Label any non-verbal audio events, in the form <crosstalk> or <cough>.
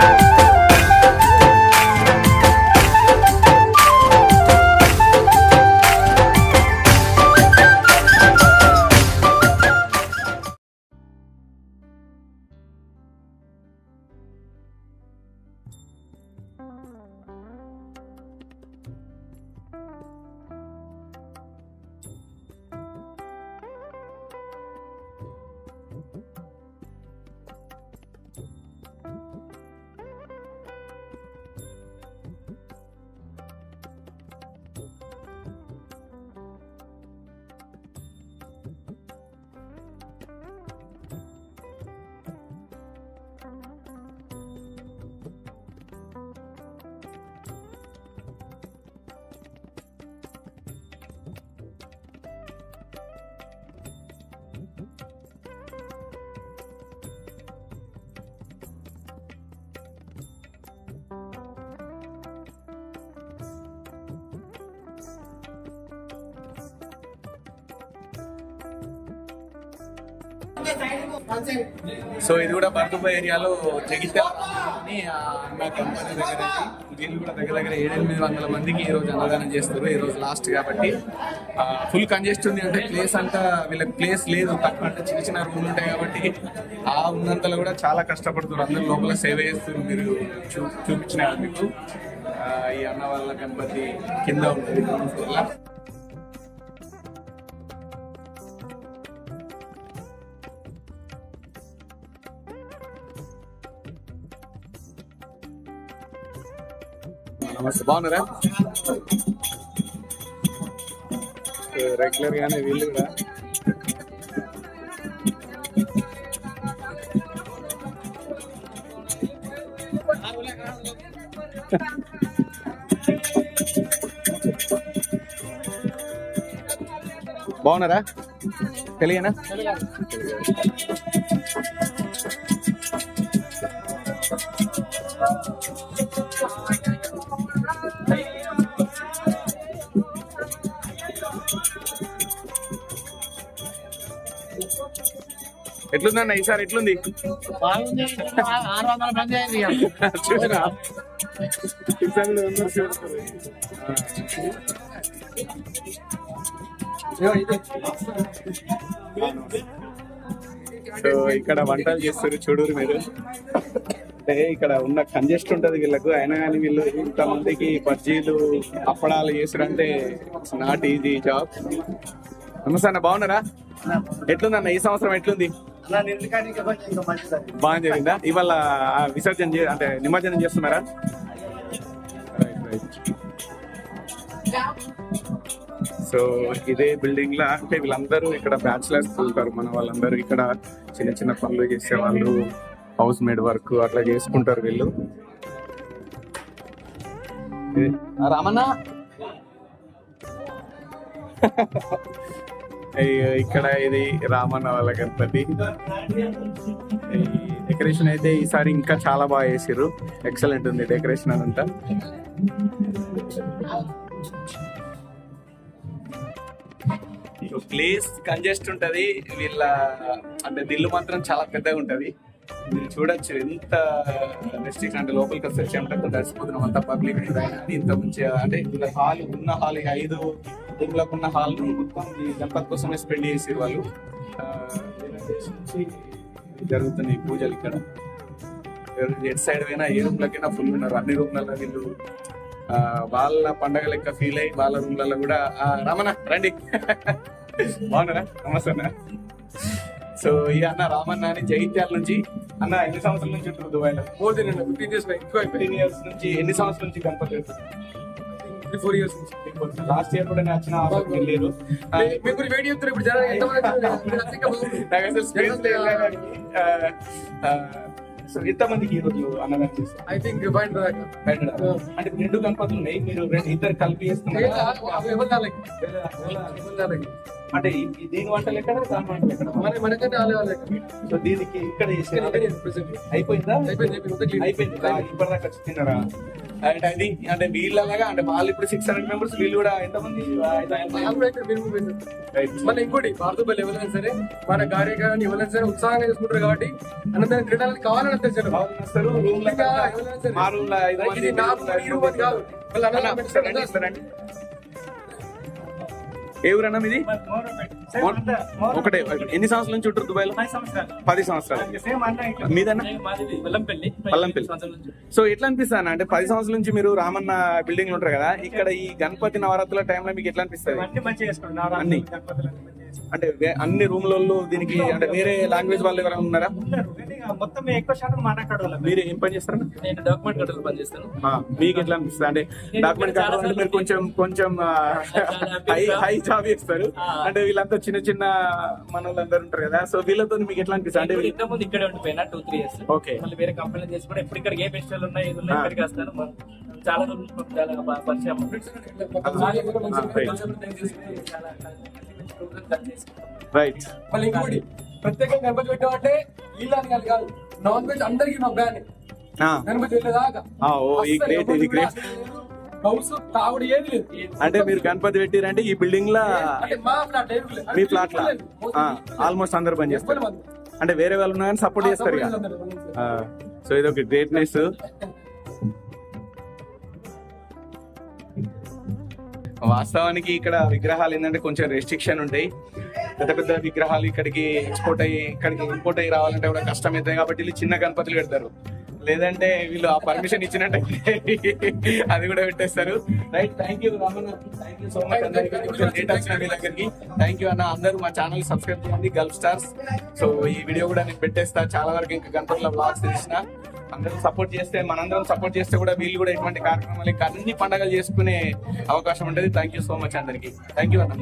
Bye. So ఇది కూడా బర్దుపా ఏరియాలో జగిత్యాల అని కంపెనీ దగ్గర దీన్ని కూడా దగ్గర దగ్గర ఏడెనిమిది వందల మందికి ఈ రోజు అన్నదానం చేస్తారు ఈ రోజు లాస్ట్ కాబట్టి ఫుల్ కంజెస్ట్ ఉంది అంటే ప్లేస్ అంతా వీళ్ళకి ప్లేస్ లేదు. తక్కువ అంటే చిన్న చిన్న రూమ్లు ఉంటాయి కాబట్టి ఆ ఉన్నంతలో కూడా చాలా కష్టపడుతున్నారు. అందరూ లోపల సేవ చేస్తారు మీరు చూ చూపించిన మీకు. ఈ అన్న వాళ్ళ గణపతి కింద ఉంటుంది. నమస్తే బాగున్నారా రెగ్యులర్ గానే వీళ్ళు కూడా బాగున్నారా తెలియనా ఎట్లుందన్న ఈసారి? ఎట్లుంది? చూసినా? సో ఇక్కడ వంటలు చేస్తారు చూడరు మీరు. అంటే ఇక్కడ ఉన్న కంజెస్ట్ ఉంటుంది వీళ్ళకు. అయినా కానీ వీళ్ళు ఇంతమందికి బజ్జీలు అప్పడాలు చేసారంటే నాట్ ఈజీ జాబ్ నమస్తే అన్న బాగున్నారా? ఎట్లుందన్న ఈ సంవత్సరం ఎట్లుంది? బాగా జరిగిందా? ఇవాళ ఆ విసర్జన అంటే నిమజ్జనం చేస్తున్నారా? సో ఇదే బిల్డింగ్ లా అంటే వీళ్ళందరూ ఇక్కడ బ్యాచులర్స్ ఉంటారు. మన వాళ్ళందరూ ఇక్కడ చిన్న చిన్న పనులు చేసే వాళ్ళు హౌస్ మేడ్ వర్క్ అట్లా చేసుకుంటారు వీళ్ళు. రామన్న? <laughs> ఇక్కడ ఇది రామన్న గణపతి. డెకరేషన్ అయితే ఈసారి ఇంకా చాలా బాగా చేసిర్రు. ఎక్సలెంట్ ఉంది డెకరేషన్ అదంతా. ప్లేస్ కంజెస్ట్ ఉంటది. వీళ్ళ అంటే దిల్లు మాత్రం చాలా పెద్దగా ఉంటది. మీరు చూడొచ్చు ఎంత రెస్ట్రిక్షన్ అంటే లోపలికి వస్తే చెమటతో దర్శపోతున్నాం అంత పబ్లిక్ ఇంత మంచిగా అంటే వీళ్ళ హాల్ ఉన్న హాల్ ఐదు రూమ్లకు ఉన్న హాల్ మొత్తం ఈ గణపతి కోసమే స్పెండ్ చేసి వాళ్ళు. జరుగుతున్నాయి పూజలు ఇక్కడ. ఎటు సైడ్ పోయినా ఏ రూమ్లకైనా ఫుల్ ఉన్నారు. అన్ని రూమ్లలో వీళ్ళు వాళ్ళ పండగ లెక్క ఫీల్ అయ్యి వాళ్ళ రూమ్లలో కూడా ఆ, రమణ రండి. బాగున్నారా? నమస్తే సో ఈ అన్న రామన్న అని జైత్యాల నుంచి అన్న ఎన్ని సంవత్సరాల నుంచి ఉంటారు దుబాయ్లో మోర్ దెన్ ఫిఫ్టీన్ ఇయర్స్ ఎక్కువ ఫిఫ్టీన్ ఇయర్స్ నుంచి ఎన్ని సంవత్సరాల నుంచి Ganapati three four years last year కూడా వచ్చిన వెళ్ళారు. మీకు వెయిట్ చెప్తారు ఇప్పుడు జర ఎంతమంది వచ్చారు? <laughs> నాకు అసలు స్పేస్ సో ఎంతమందికి ఈ రోజు అన్నదానం చేస్తారు ఐ థింక్ ఫైన్ బయట అంటే రెండు గణపతులు ఉన్నాయి మీరు ఇద్దరు కలిపి చేస్తున్నారు. అంటే దీని వంటలు ఎక్కడ దాని వంటలు ఎక్కడ? మన మనకన్నా వాళ్ళే వాళ్ళే సో దీనికి ఇక్కడ చేసారు అయిపోయిందా? అయిపోయింది అయిపోయింది ఇప్పటిదాకా తిన్నారా? అండ్ అది అంటే వీళ్ళలాగా అంటే వాళ్ళు ఇప్పుడు సిక్స్ హండ్రెడ్ మెంబర్స్ వీళ్ళు కూడా ఎంతమంది వాళ్ళు. మళ్ళీ ఇంకోటి భారతపల్లి ఎవరైనా సరే మన కార్యక్రమాన్ని ఎవరైనా సరే ఉత్సాహంగా చేసుకుంటారు కాబట్టి అనంతరం క్రీడలకు కావాలని అంతే జనం వాళ్ళు వస్తారు, room లో. మా room లో ఇది నా మీ room లో room, ఈ room అని కాదు. వాళ్ళు అన్న, ఏ ఊరన్నా మీది? ఒకటే ఎన్ని సంవత్సరాల నుంచి ఉంటారు దుబాయ్లో పది సంవత్సరాలు. మీదన్నా? పల్లంపల్లి. సో ఎట్లా అనిపిస్తుంది అన్న? అంటే పది సంవత్సరాల నుంచి మీరు రామన్న బిల్డింగ్లో ఉంటారు కదా ఇక్కడ ఈ గణపతి నవరాత్రుల టైంలో మీకు ఎట్లా అనిపిస్తుంది? అన్ని. అంటే అన్ని రూమ్లలో దీనికి అంటే వేరే లాంగ్వేజ్ వాళ్ళు ఎవరైనా ఉన్నారా? మొత్తం ఎక్కువ శాతం మాట్లాడాలి మీరు ఏం పని చేస్తారన్నా నేను డాక్యుమెంట్ కంట్రోల్ పనిచేస్తాను ఆ, మీకు ఎట్లా అనిపిస్తుంది? అంటే డాక్యుమెంట్ కావాలంటే మీరు కొంచెం కొంచెం హై హై జాబ్ చేస్తారు. అంటే వీళ్ళంతా చిన్న చిన్న మన వాళ్ళందరూ ఉంటారు కదా సో వీళ్ళతో మీకు ఎట్లా అనిపిస్తుంది? అంటే ఇంత ముందు ఇక్కడే ఉండిపోయినా టూ త్రీ ఇయర్స్ ఓకే. మళ్ళీ వేరే కంపెనీ చేసి కూడా ఎప్పుడు ఇక్కడ ఏ ఫెస్టివల్ ఉన్నాయి. ఇక్కడికి వస్తాను. చాలా పరిచయం. రైట్ మళ్ళీ ఇంకోటి. ప్రత్యేకంగా గణపతి పెట్టామంటే వీళ్ళని కాదు కాదు. నాన్ వెజ్ అందరికి మా బ్యాన్ గణపతి హౌస్ తాగుడు ఏది లేదు. అంటే మీరు గణపతి పెట్టిరంటే ఈ బిల్డింగ్ లా అంటే మా ఫ్లాట్ మీ ఫ్లాట్ లా? ఆల్మోస్ట్ అందరు పని చేస్తారు. అంటే వేరే వాళ్ళు ఉన్నా కానీ సపోర్ట్ చేస్తారు ఇక. సో ఇది ఒక గ్రేట్నెస్ వాస్తవానికి ఇక్కడ విగ్రహాలు ఏంటంటే కొంచెం రెస్ట్రిక్షన్ ఉంటాయి. పెద్ద పెద్ద విగ్రహాలు ఇక్కడికి ఎక్స్పోర్ట్ అయ్యి ఇక్కడికి ఇంపోర్ట్ అయ్యి రావాలంటే కూడా కష్టం అవుతుంది కాబట్టి వీళ్ళు చిన్న గణపతులు పెడతారు. లేదంటే వీళ్ళు ఆ పర్మిషన్ ఇచ్చినట్టయితే <laughs> అది కూడా పెట్టేస్తారు. Right thank you Ramana thank you so much అందరికీ. లేట్ వచ్చిన మీ దగ్గరికి. థ్యాంక్ యూ అన్న అందరూ మా ఛానల్ సబ్స్క్రైబ్ చేయండి గల్ఫ్ స్టార్స్ సో ఈ వీడియో కూడా నేను పెట్టేస్తా. చాలా వరకు ఇంకా గణపతుల బ్లాగ్స్ తెలిసిన. అందరూ సపోర్ట్ చేస్తే మనందరం సపోర్ట్ చేస్తే కూడా వీళ్ళు కూడా ఇటువంటి కార్యక్రమాలు ఇంకా అన్ని పండగలు చేసుకునే అవకాశం ఉంటుంది. థ్యాంక్ యూ సో మచ్ అందరికి. థ్యాంక్ యూ అన్న.